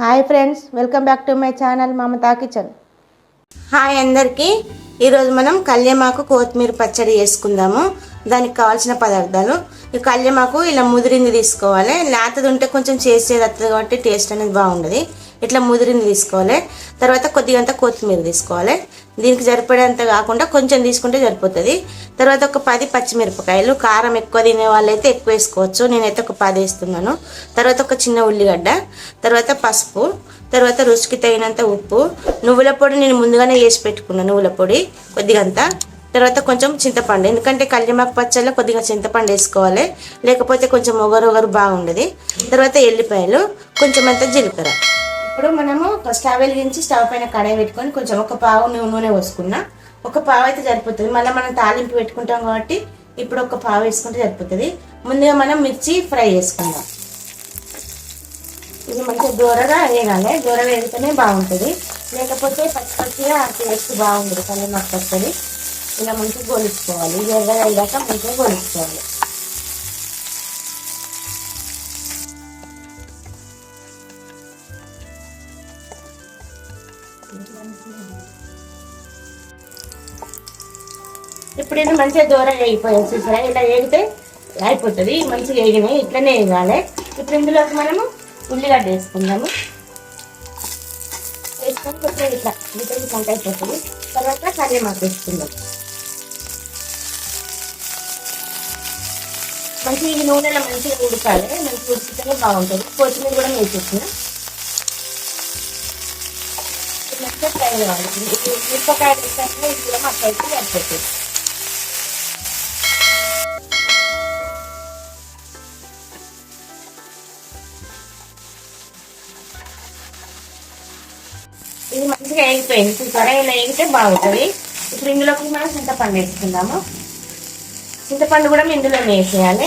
Hi friends welcome back to my channel Mamata kitchen. Hi అందరికీ. ఈరోజు మనం కళ్యమాకు కొత్తిమీర పచ్చడి చేసుకుందాము. దానికి కావాల్సిన పదార్థాలు. ఈ కళ్యమాకు ఇలా ముదిరింది తీసుకోవాలి. లేతది ఉంటే కొంచెం చేసేది వస్తుంది కాబట్టి టేస్ట్ అనేది బాగుండదు. ఇట్లా ముదిరిని తీసుకోవాలి. తర్వాత కొద్దిగంత కొత్తిమీర తీసుకోవాలి. దీనికి సరిపడేంత కాకుండా కొంచెం తీసుకుంటే సరిపోతుంది. తర్వాత ఒక పది పచ్చిమిరపకాయలు కారం ఎక్కువ తినే వాళ్ళైతే ఎక్కువ వేసుకోవచ్చు. నేనైతే ఒక పది వేస్తున్నాను. తర్వాత ఒక చిన్న ఉల్లిగడ్డ తర్వాత పసుపు తర్వాత రుచికి తగినంత ఉప్పు నువ్వుల పొడి నేను ముందుగానే వేసి పెట్టుకున్నాను నువ్వుల పొడి కొద్దిగంత తర్వాత కొంచెం చింతపండు ఎందుకంటే కళ్యమాకు పచ్చళ్ళలో కొద్దిగా చింతపండు వేసుకోవాలి. లేకపోతే కొంచెం ఒగరు ఒగరు బాగుండదు. తర్వాత ఎల్లిపాయలు కొంచెం అంత జీలకర్ర. ఇప్పుడు మనము స్టవ్ వెలిగించి స్టవ్ పైన కడాయి పెట్టుకొని కొంచెం ఒక పావు నూనె పోసుకున్నా. ఒక పావు అయితే సరిపోతుంది. మళ్ళీ మనం తాలింపు పెట్టుకుంటాం కాబట్టి ఇప్పుడు ఒక పావు వేసుకుంటే సరిపోతుంది. ముందుగా మనం మిర్చి ఫ్రై చేసుకుందాం. ఇది మంచిగా దూరగా వేయాలి దూర వేగితేనే బాగుంటుంది. లేకపోతే పచ్చి పచ్చిగా టేస్ట్ బాగుంటుంది. కానీ నాకు వస్తుంది ఇలా మంచిగా గోలుచుకోవాలి ఇది ఎర్రగా అయ్యాక మంచిగా గోలుచుకోవాలి ఇప్పుడు ఇది మంచిగా దూరం అయిపోయాయి చూసారా? ఇలా వేగితే అయిపోతుంది మంచిగా వేగినాయి ఇట్లనే వేయాలి ఇప్పుడు ఇందులోకి మనము ఉల్లిగడ్డ వేసుకుందాము. వేసుకొని కొంచెం ఇట్లా గిటలు పంట అయిపోతుంది. తర్వాత కరివేమాకు వేసుకుందాం. మంచిగా ఈ నూనెలో మంచిగా ఉడకాలి మంచిగా ఉడికితేనే బాగుంటుంది. కొత్తిమీర కూడా వేసేస్తున్నా. మంచిగా ఫ్రై కావాలి. ఇది మిరపకాయ వేసాక ఇది కూడా మాకు అయితే సరిపోతుంది మంచిగా వేగిపోయింది చూసారా ఇలా వేగితే బాగుంటుంది. ఇప్పుడు ఇందులోకి మనం చింతపండు వేసుకుందాము. చింతపండు కూడా ఇందులో వేసేయాలి.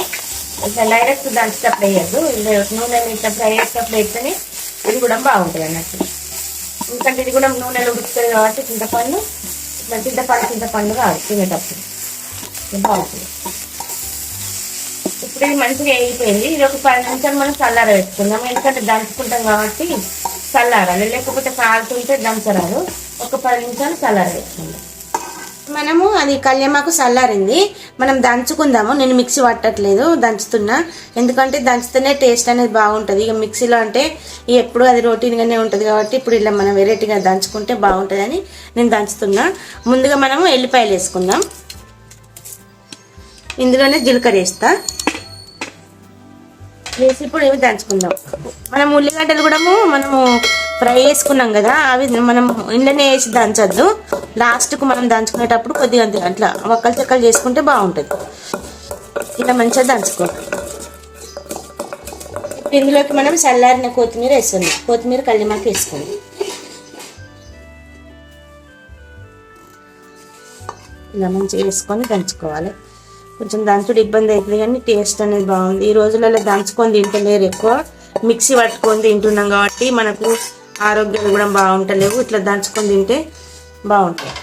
ఇట్లా డైరెక్ట్ దంచేటప్పుడు వేయద్దు ఇది నూనె ఇట్లా ఫ్రై చేసేటప్పుడు వేస్తేనే ఇది కూడా బాగుంటుంది అన్నట్టు. ఎందుకంటే ఇది కూడా నూనెలో ఉడుకుతుంది కాబట్టి చింతపండు ఇట్లా చింతపండు చింతపండు కాదు తినేటప్పుడు. బాగుంటుంది. ఇప్పుడు ఇది మంచిగా వేగిపోయింది. ఇది ఒక పది నిమిషాలు మనం చల్లార వేసుకుందాం ఎందుకంటే దంచుకుంటాం కాబట్టి చల్లారాలి లేకపోతే కాలుతుంటే దంచరాదు ఒక పది నిమిషాలు చల్లారేసుకోండి మనము అది కళ్యామాకు చల్లారింది మనం దంచుకుందాము. నేను మిక్సీ పట్టట్లేదు దంచుతున్నా. ఎందుకంటే దంచితేనే టేస్ట్ అనేది బాగుంటుంది. ఇక మిక్సీలో అంటే ఎప్పుడు అది రొటీన్గానే ఉంటుంది కాబట్టి ఇప్పుడు ఇలా మనం వెరైటీగా దంచుకుంటే బాగుంటుందని నేను దంచుతున్నా. ముందుగా మనము ఎల్లిపాయలు వేసుకుందాం. ఇందులోనే జీలకర్ర వేస్తా. వేసి ఇప్పుడు ఇవి దంచుకుందాం. మనం ఉల్లిగడ్డలు కూడా మనము ఫ్రై చేసుకున్నాం కదా అవి మనం ఇండ్లనే వేసి దంచద్దు. లాస్ట్కు మనం దంచుకునేటప్పుడు కొద్దిగా అంతే అట్లా ఒక్కలు చెక్కలు చేసుకుంటే బాగుంటుంది. ఇలా మంచిగా దంచుకోవాలి ఇందులోకి మనం చల్లారిన కొత్తిమీర వేసుకుందాం. కొత్తిమీర కల్లిమాకి వేసుకోండి ఇలా మంచిగా వేసుకొని దంచుకోవాలి. కొంచెం దంచుడు ఇబ్బంది అవుతుంది కానీ టేస్ట్ అనేది బాగుంది. ఈ రోజులలో దంచుకొని తింటలేరు ఎక్కువ. మిక్సీ పట్టుకొని తింటున్నాం కాబట్టి మనకు ఆరోగ్యాలు కూడా బాగుంటలేవు. ఇట్లా దంచుకొని తింటే బాగుంటుంది.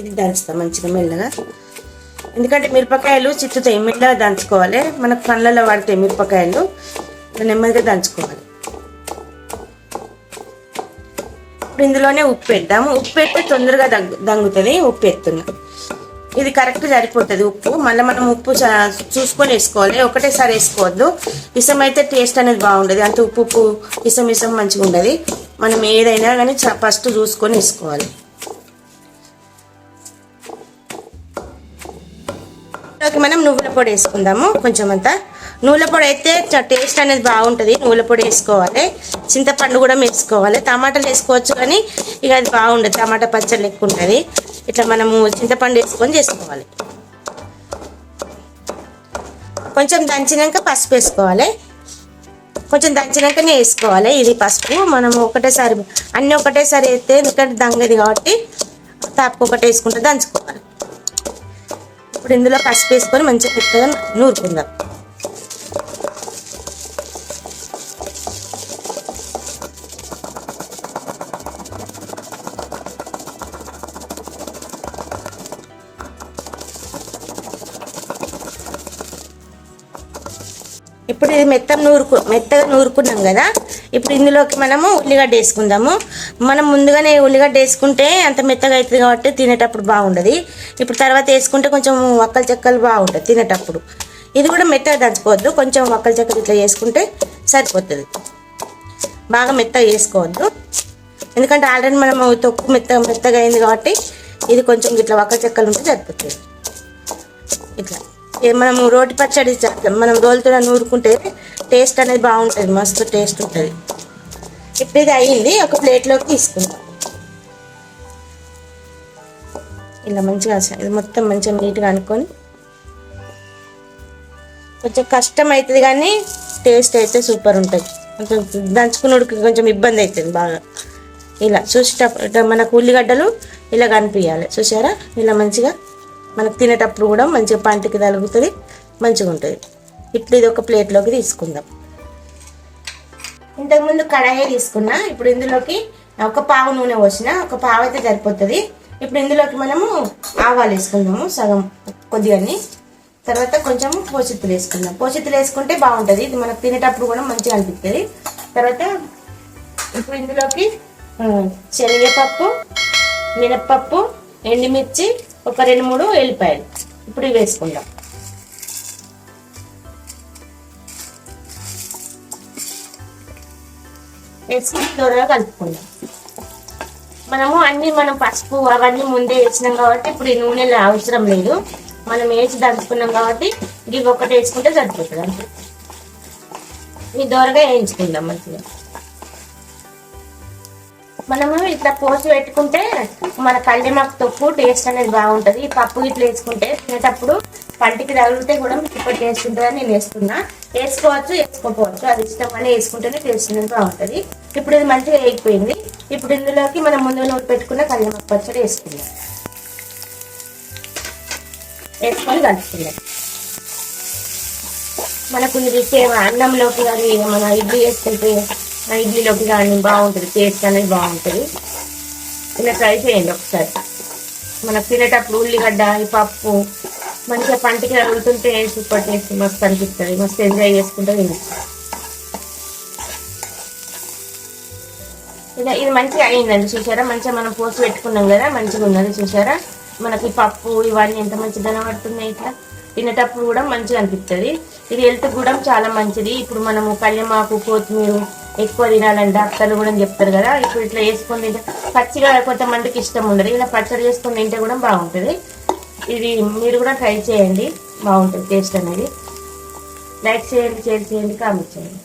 ఇది దంచుతాం మంచిగా మెల్లగా. ఎందుకంటే మిరపకాయలు చిట్టుతాయి మెల్లగా దంచుకోవాలి. మనకు కళ్ళల్లో పడతాయి మిరపకాయలు. నెమ్మదిగా దంచుకోవాలి. ఇప్పుడు ఇందులోనే ఉప్పు పెడతాము ఉప్పు పెడితే తొందరగా దగ్గు దంగుతుంది. ఉప్పు ఎత్తున్నాం ఇది కరెక్ట్ సరిపోతుంది ఉప్పు. మళ్ళీ మనం ఉప్పు చూసుకొని వేసుకోవాలి. ఒకటేసారి వేసుకోవద్దు. ఇసం అయితే టేస్ట్ అనేది బాగుండదు. అంటే ఉప్పు ఉప్పు ఇసం ఇసం మంచిగా ఉండదు. మనం ఏదైనా కానీ ఫస్ట్ చూసుకొని వేసుకోవాలి. మనం నువ్వుల పొడి వేసుకుందాము. కొంచెం అంతా. నూనె పొడి అయితే చ- టేస్ట్ అనేది బాగుంటుంది. నూనె పొడి వేసుకోవాలి. చింతపండు కూడా వేసుకోవాలి. టమాటాలు వేసుకోవచ్చు కానీ ఇక అది బాగుండదు. టమాటా పచ్చడి లెక్క ఉంటుంది. ఇట్లా మనము చింతపండు వేసుకొని చేసుకోవాలి. కొంచెం దంచినాక పసుపు వేసుకోవాలి. కొంచెం దంచినాకనే వేసుకోవాలి. ఇది పసుపు. మనం ఒకటేసారి అన్నీ ఒకటేసారి వేస్తే ఎందుకంటే దంగది కాబట్టి తాపు ఒకటి వేసుకుంటే దంచుకోవాలి. ఇప్పుడు ఇందులో పసుపు వేసుకొని మంచిగా మెత్తగా నూరుకుందాం. ఇప్పుడు ఇది మెత్తం నూరుకు మెత్తగా నూరుకున్నాం కదా. ఇప్పుడు ఇందులోకి మనము ఉల్లిగడ్డ వేసుకుందాము. మనం ముందుగానే ఉల్లిగడ్డ వేసుకుంటే అంత మెత్తగా అవుతుంది కాబట్టి తినేటప్పుడు బాగుండదు. ఇప్పుడు తర్వాత వేసుకుంటే కొంచెం వక్కలు చెక్కలు బాగుంటుంది తినేటప్పుడు. ఇది కూడా మెత్తగా దంచుకోవద్దు. కొంచెం వక్కలు చెక్కలు ఇట్లా వేసుకుంటే సరిపోతుంది. బాగా మెత్తగా వేసుకోవద్దు. ఎందుకంటే ఆల్రెడీ మనం తొక్కు మెత్తగా మెత్తగా అయింది కాబట్టి ఇది కొంచెం ఇట్లా వక్క చెక్కలు ఉంటే సరిపోతుంది. ఇట్లా. మనం రోటి పచ్చడి చేస్తాం మనం రోలుతో నూరుకుంటే టేస్ట్ అనేది బాగుంటుంది మస్తు టేస్ట్ ఉంటుంది. ఇప్పుడు ఇది అయ్యింది ఒక ప్లేట్లోకి తీసుకుందాం. ఇలా మంచిగా ఇది మొత్తం మంచిగా నీట్గా అనుకొని కొంచెం కష్టం అవుతుంది కానీ టేస్ట్ అయితే సూపర్ ఉంటుంది. కొంచెం దంచుకున్నోడికి కొంచెం ఇబ్బంది అవుతుంది బాగా. ఇలా చూసేటప్పుడు మనకు ఉల్లిగడ్డలు ఇలా కనిపించాలి చూసారా? ఇలా మంచిగా మనకు తినేటప్పుడు కూడా మంచిగా పంటికి తలుగుతుంది మంచిగా ఉంటుంది. ఇప్పుడు ఇది ఒక ప్లేట్లోకి తీసుకుందాం. ఇంతకుముందు కడాయి తీసుకున్నా ఇప్పుడు ఇందులోకి ఒక పావు నూనె పోసిన ఒక పావు అయితే సరిపోతుంది. ఇప్పుడు ఇందులోకి మనము ఆవాలు వేసుకుందాము సగం కొద్దిగా తర్వాత కొంచెం పోషిత్తులు వేసుకుందాం. పోషిత్తులు వేసుకుంటే బాగుంటుంది. ఇది మనకు తినేటప్పుడు కూడా మంచిగా అనిపిస్తుంది. తర్వాత ఇప్పుడు ఇందులోకి శనగపప్పు మినప్పప్పు ఎండుమిర్చి ఒక రెండు మూడు ఎల్లిపాయలు. ఇప్పుడు ఇవి వేసుకుందాం. వేసుకుని త్వరగా కలుపుకుందాం. మనము అన్ని మనం పసుపు అవన్నీ ముందే వేసినాం కాబట్టి ఇప్పుడు ఈ నూనెలో అవసరం లేదు. మనం వేసి దంచుకున్నాం కాబట్టి ఇవి ఒకటి వేసుకుంటే సరిపోతుంది అంతే. ఇది దూరగా వేయించుకుందాం మంచిగా. మనము ఇట్లా పోసి పెట్టుకుంటే మన కళ్ళెమాకు తొప్పు టేస్ట్ అనేది బాగుంటుంది. ఈ పప్పు ఇట్లా వేసుకుంటే తినేటప్పుడు పంటికి తగిలితే కూడా సూపర్ టేస్ట్ ఉంటుందని నేను వేస్తున్నా. వేసుకోవచ్చు వేసుకోకపోవచ్చు. అది ఇష్టం అని వేసుకుంటేనే టేస్ట్ అనేది బాగుంటుంది. ఇప్పుడు ఇది మంచిగా వేగిపోయింది. ఇప్పుడు ఇందులోకి మనం ముందు నూనె పెట్టుకున్న కళ్ళెమాకు పచ్చడి వేసుకుందాం. వేసుకొని కలుపుకుందాం. మనకు ఇది అన్నంలోకి కానీ మన ఇడ్లీ వేసుకుంటే ఇడ్లీలోకి కానీ బాగుంటుంది టేస్ట్ అనేది బాగుంటుంది. ఇలా ట్రై చేయండి ఒకసారి. మనకు తినేటప్పుడు ఉల్లిగడ్డ ఈ పప్పు మంచిగా పంటికి తగులుతుంటే సూపర్ టేస్ట్ మస్తు అనిపిస్తుంది మస్తు ఎంజాయ్ చేసుకుంటే తినచ్చు. ఇలా ఇది మంచిగా అయిందండి చూసారా? మంచిగా మనం పోసి పెట్టుకున్నాం కదా మంచిగా ఉన్నది చూసారా? మనకి పప్పు ఇవన్నీ ఎంత మంచిగా కనబడుతున్నాయి ఇట్లా. తినేటప్పుడు కూడా మంచిగా అనిపిస్తుంది. ఇది హెల్త్ కూడా చాలా మంచిది. ఇప్పుడు మనము కళ్యమాకు కొత్తిమీర ఎక్కువ తినాలని డాక్టర్లు కూడా చెప్తారు కదా. ఇప్పుడు ఇట్లా వేసుకొని తింటే పచ్చిగా కొంతమందికి ఇష్టం ఉండదు. ఇలా పచ్చడి చేసుకొని తింటే కూడా బాగుంటుంది. ఇది మీరు కూడా ట్రై చేయండి. బాగుంటుంది టేస్ట్ అనేది. లైక్ చేయండి షేర్ చేయండి కామెంట్ చేయండి.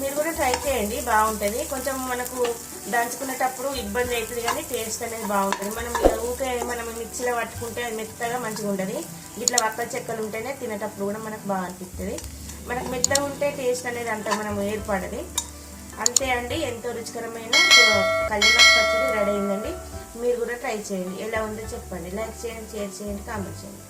మీరు కూడా ట్రై చేయండి. బాగుంటుంది. కొంచెం మనకు దంచుకునేటప్పుడు ఇబ్బంది అవుతుంది కానీ టేస్ట్ అనేది బాగుంటుంది. మనం ఊకే మనం మిక్సీలో పట్టుకుంటే అది మెత్తగా మంచిగా ఉంటుంది. ఇట్లా వక్క చెక్కలు ఉంటేనే తినేటప్పుడు కూడా మనకు బాగా అనిపిస్తుంది. మనకు మెత్తగా ఉంటే టేస్ట్ అనేది అంత మనం ఏర్పడది. అంతే అండి ఎంతో రుచికరమైన కళ్యాణ పచ్చడి రెడీ అయిందండి. మీరు కూడా ట్రై చేయండి. ఎలా ఉందో చెప్పండి. లైక్ చేయండి షేర్ చేయండి కామెంట్ చేయండి.